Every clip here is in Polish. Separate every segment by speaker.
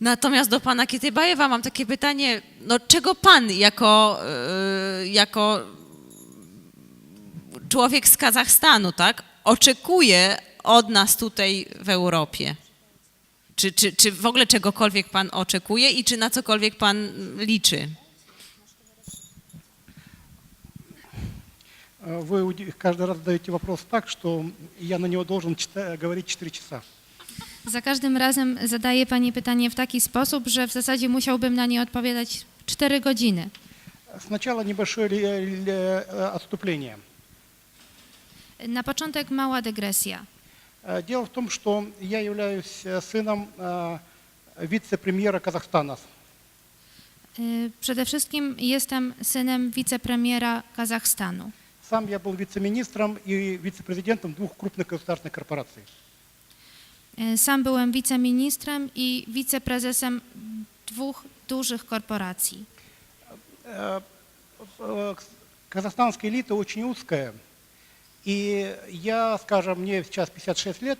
Speaker 1: Natomiast do pana Kietybajewa mam takie pytanie, no czego pan jako, y, jako człowiek z Kazachstanu, tak, oczekuje od nas tutaj w Europie? Czy, czy, czy w ogóle czegokolwiek pan oczekuje i czy na cokolwiek pan liczy?
Speaker 2: Э, Вы уди- каждый раз задаете вопрос так, что я на него должен чита- говорить 4 часа.
Speaker 3: Za każdym razem zadaje Pani pytanie w taki sposób, że w zasadzie musiałbym na nie odpowiadać 4 godziny.
Speaker 2: Сначала небольшое ли- ли- э, отступление.
Speaker 3: Na początek mała dygresja.
Speaker 2: Э, Дело в том, что я являюсь э, сыном э, вице-премьера Казахстана.
Speaker 3: Y, Przede wszystkim jestem synem wicepremiera Kazachstanu.
Speaker 2: Сам я был вице-министром и вице-президентом двух крупных государственных корпораций.
Speaker 3: Y, Sam byłem wiceministrem i wiceprezesem dwóch dużych korporacji.
Speaker 2: Э, э, Казахстанская элита очень узкая. И я, скажем, мне сейчас 56 лет,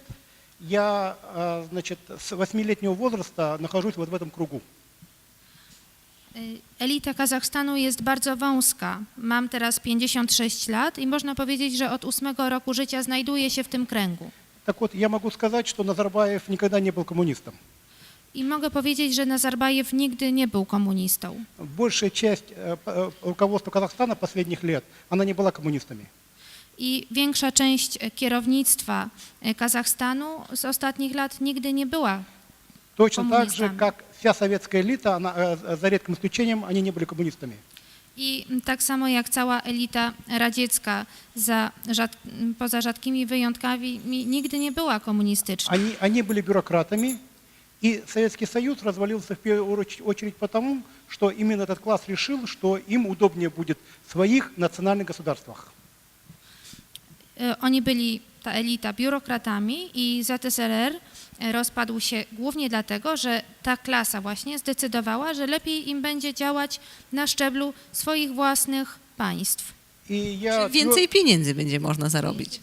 Speaker 2: я, э, значит, с восьмилетнего возраста нахожусь вот в этом кругу.
Speaker 3: Y, Elita Kazachstanu jest bardzo wąska. Mam teraz 56 lat i można powiedzieć, że od ósmego roku życia znajduję się w tym kręgu.
Speaker 2: Так вот, я могу сказать, что Назарбаев никогда не был коммунистом.
Speaker 3: I mogę powiedzieć, że Nazarbajew nigdy nie był komunistą.
Speaker 2: Большая часть э, п- э, руководства Казахстана последних лет, она не была коммунистами.
Speaker 3: I większa część e, kierownictwa e, Kazachstanu z ostatnich lat nigdy nie była.
Speaker 2: Точно так же,
Speaker 3: Коммунистами.
Speaker 2: как вся советская элита, она, э, за редким исключением, они не были коммунистами.
Speaker 3: I tak samo jak cała elita radziecka, za rzad, poza rzadkimi wyjątkami, mi- nigdy nie była komunistyczna.
Speaker 2: Они, они были бюрократами, и Советский Союз развалился в первую оч- очередь потому, что именно этот класс решил, что им удобнее будет в своих национальных государствах.
Speaker 3: E, Oni byli, ta elita, biurokratami i ZSRR e, rozpadł się głównie dlatego, że ta klasa właśnie zdecydowała, że lepiej im będzie działać na szczeblu swoich własnych państw.
Speaker 2: И я
Speaker 1: Czy więcej pieniędzy będzie można zarobić?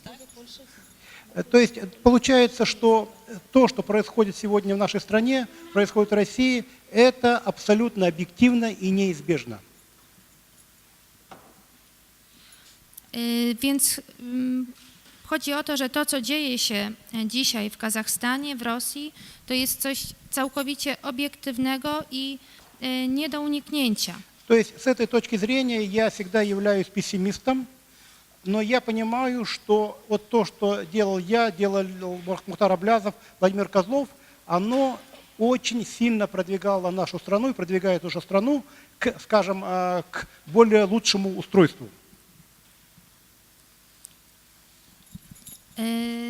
Speaker 2: Э, То есть э, получается, что э, то, что происходит сегодня в нашей стране, происходит в России, это абсолютно объективно и неизбежно.
Speaker 3: Y, Więc mm, chodzi o to, że to, co dzieje się e, dzisiaj w Kazachstanie, w Rosji, to jest coś całkowicie obiektywnego i e, nie do uniknięcia.
Speaker 2: То есть с этой точки зрения я всегда являюсь пессимистом, но я понимаю, что вот то, что делал я, делал Мухтар Аблязов, Владимир Козлов, оно очень сильно продвигало нашу страну и продвигает уже страну к, скажем, э, к более лучшему устройству.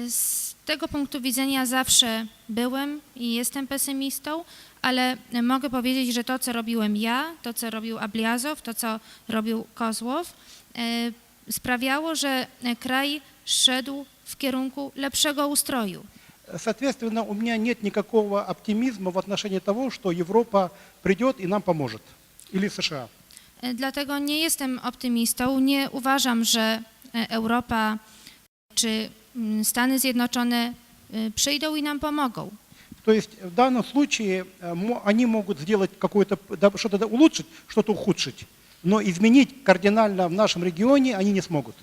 Speaker 3: Z tego punktu widzenia zawsze byłem i jestem pesymistą, ale mogę powiedzieć, że to, co robiłem ja, to, co robił Abliazow, to, co robił Kozłow, e, sprawiało, że e, kraj szedł w kierunku lepszego ustroju.
Speaker 2: Соответственно, у меня нет никакого оптимизма в отношении того, что Европа придет и нам поможет. Или США.
Speaker 3: E, Dlatego nie jestem optymistą. Nie uważam, że e, Europa czy mm, Stany Zjednoczone e, przyjdą i nam pomogą.
Speaker 2: То есть в данном случае э, мо- они могут сделать какое-то, да, что-то да, улучшить, что-то ухудшить. Но изменить кардинально в нашем регионе они не смогут.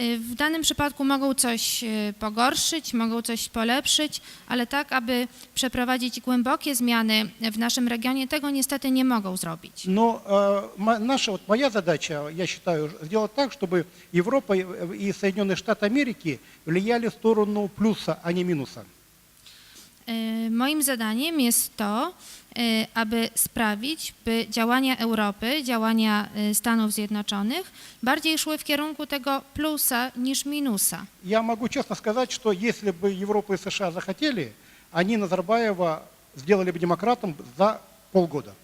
Speaker 3: E, W danym przypadku mogą coś e, pogorszyć, mogą coś polepszyć, ale tak, aby przeprowadzić głębokie zmiany w naszym regionie, tego niestety nie mogą zrobić.
Speaker 2: Но э, мо- наша, вот моя задача, я считаю, сделать так, чтобы Европа и и Соединенные Штаты Америки влияли в сторону плюса, а не минуса.
Speaker 3: E, Moim zadaniem jest to, e, aby sprawić, by działania Europy, działania e, Stanów Zjednoczonych bardziej szły w kierunku tego plusa niż minusa.
Speaker 2: Я могу честно сказать, что если бы Европа и США захотели, они Назарбаева сделали бы демократом за полгода.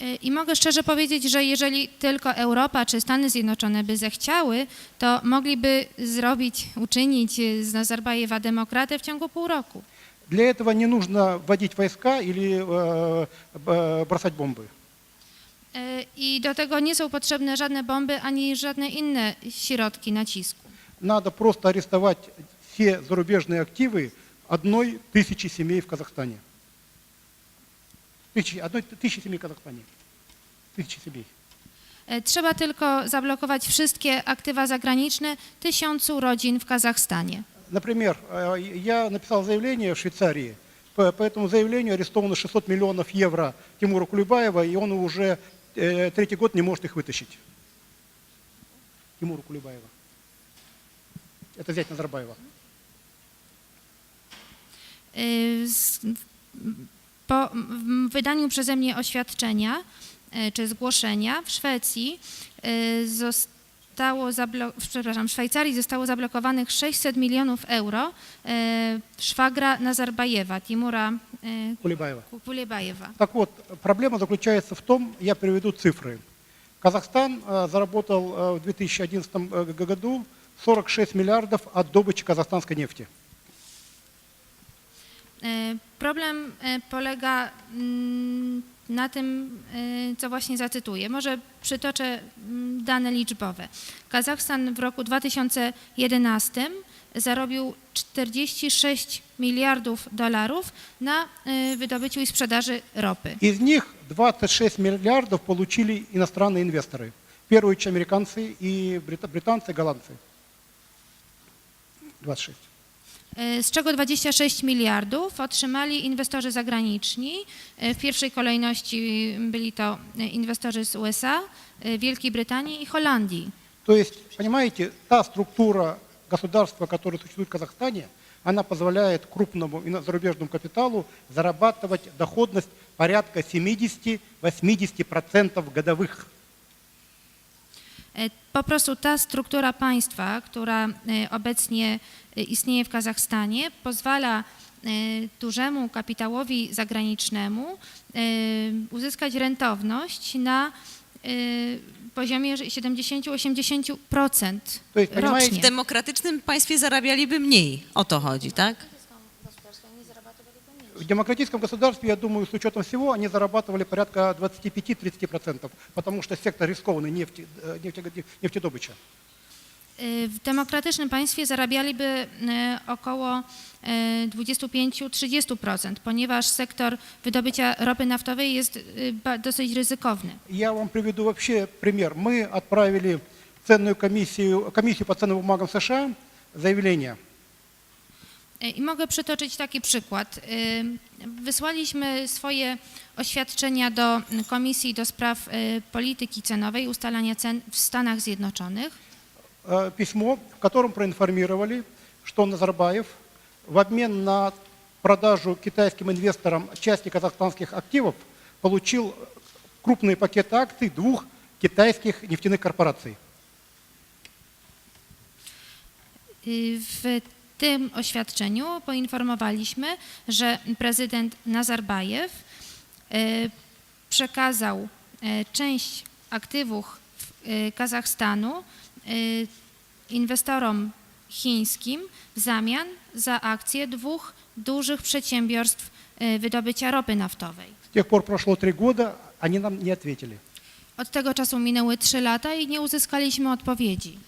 Speaker 3: E, I mogę szczerze powiedzieć, że jeżeli tylko Europa czy Stany Zjednoczone by zechciały, to mogliby zrobić, uczynić e, z Nazarbajewa demokratę w ciągu pół roku.
Speaker 2: Для этого не нужно вводить войска или э, б- бросать бомбы.
Speaker 3: E, I do tego nie są potrzebne żadne bomby ani żadne inne środki nacisku.
Speaker 2: Надо просто арестовать все зарубежные активы, одной тысячи семей в Казахстане. Тысячи, одной тысячи семей Казахстане. Тысячи семей.
Speaker 3: Trzeba tylko zablokować wszystkie aktywa zagraniczne tysiącu rodzin w Kazachstanie.
Speaker 2: Например, э, я написал заявление в Швейцарии. По, по этому заявлению арестовано 600 миллионов евро Тимура Кулебаева, и он уже э, третий год не может их вытащить. Тимура Кулебаева. Это зять Назарбаева.
Speaker 3: Y, z- Po w wydaniu przeze mnie oświadczenia y, czy zgłoszenia w Szwecji y, zostało zablo- przepraszam, w Szwajcarii zostało zablokowanych 600 milionów euro y, szwagra Nazarbajewa, Timura y,
Speaker 2: Кулебаева.
Speaker 3: Kulebajewa.
Speaker 2: Так вот, проблема заключается в том, я приведу цифры. Казахстан э, заработал э, в 2011 г- году 46 миллиардов от добычи казахстанской нефти.
Speaker 3: E, Problem e, polega mm, na tym, e, co właśnie zacytuję. Może przytoczę mm, dane liczbowe. Kazachstan w roku 2011 zarobił 46 miliardów dolarów na e, wydobyciu i sprzedaży ropy.
Speaker 2: Из них 26 миллиардов получили иностранные инвесторы. В первую очередь американцы и брита- британцы, и голландцы. 26.
Speaker 3: E, Z czego 26 miliardów otrzymali inwestorzy zagraniczni. E, W pierwszej kolejności byli to e, inwestorzy z USA, e, Wielkiej Brytanii i Holandii.
Speaker 2: То есть, понимаете, та структура государства, которая существует в Казахстане, она позволяет крупному ино- зарубежному капиталу зарабатывать доходность порядка 70-80% годовых.
Speaker 3: E, Po prostu ta struktura państwa, która e, obecnie e, istnieje w Kazachstanie, pozwala e, dużemu kapitałowi zagranicznemu e, uzyskać rentowność na e, poziomie 70-80%
Speaker 2: To jest, понимаете,
Speaker 1: W
Speaker 3: rocznie.
Speaker 1: demokratycznym państwie zarabialiby mniej. O to chodzi, tak?
Speaker 2: В демократическом государстве, я думаю, с учетом всего, они зарабатывали порядка 25-30%, потому что сектор рискованный нефти, э, нефте- нефтедобыча.
Speaker 3: E, W demokratycznym państwie zarabialiby e, około e, 25-30%, ponieważ sektor wydobycia ropy naftowej jest e, ba- dosyć ryzykowny.
Speaker 2: Я вам приведу вообще пример. Мы отправили в ценную комиссию, комиссию по ценным бумагам США заявление.
Speaker 3: E, I mogę przytoczyć taki przykład. E, Wysłaliśmy swoje oświadczenia do Komisji do Spraw e, Polityki Cenowej, ustalania cen w Stanach Zjednoczonych.
Speaker 2: Э, письмо, в котором проинформировали, что Назарбаев в обмен на продажу китайским инвесторам части казахстанских активов получил крупные пакеты акций двух китайских нефтяных корпораций.
Speaker 3: W tym oświadczeniu poinformowaliśmy, że prezydent Nazarbajew y, przekazał y, część aktywów y, Kazachstanu inwestorom chińskim w zamian za akcje dwóch dużych przedsiębiorstw y, wydobycia ropy naftowej.
Speaker 2: С тех пор прошло три года, они нам не ответили.
Speaker 3: Od tego czasu minęły trzy lata i nie uzyskaliśmy odpowiedzi.